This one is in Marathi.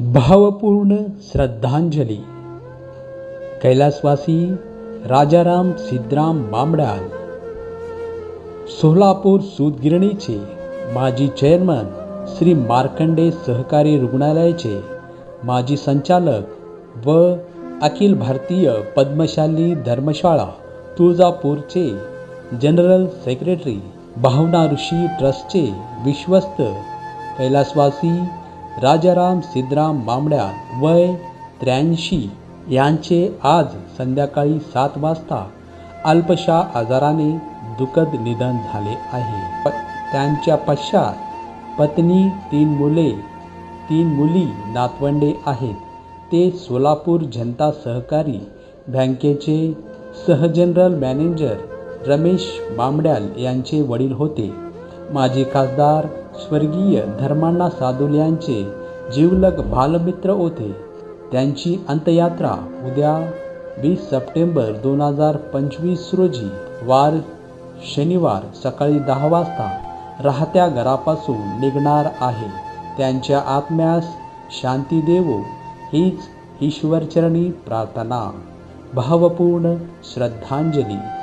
भावपूर्ण श्रद्धांजली. कैलासवासी राजाराम सिद्धराम बांबडाल सोलापूर सूतगिरणीचे माजी चेअरमन श्री मार्कंडे सहकारी रुग्णालयाचे माजी संचालक व अखिल भारतीय पद्मशाली धर्मशाळा तुळजापूरचे जनरल सेक्रेटरी भावना ऋषी ट्रस्टचे विश्वस्त कैलासवासी राजाराम सिद्धराम बांबड्या वय त्र्याऐंशी. यांचे आज संध्याकाळी सात वाजता अल्पशा आजाराने दुःखद निधन झाले आहे. प- त्यांच्या पश्चात पत्नी तीन मुले तीन मुली नातवंडे आहेत. ते सोलापूर जनता सहकारी बँकेचे सहजनरल मॅनेजर रमेश बांबड्याल यांचे वडील होते. माजी खासदार स्वर्गीय धर्मांना सादुल यांचे जीवलग बालमित्र होते. त्यांची अंत्ययात्रा उद्या वीस सप्टेंबर दोन हजार पंचवीस रोजी वार शनिवार सकाळी दहा वाजता राहत्या घरापासून निघणार आहे. त्यांच्या आत्म्यास शांती देवो हीच ईश्वरचरणी प्रार्थना. भावपूर्ण श्रद्धांजली.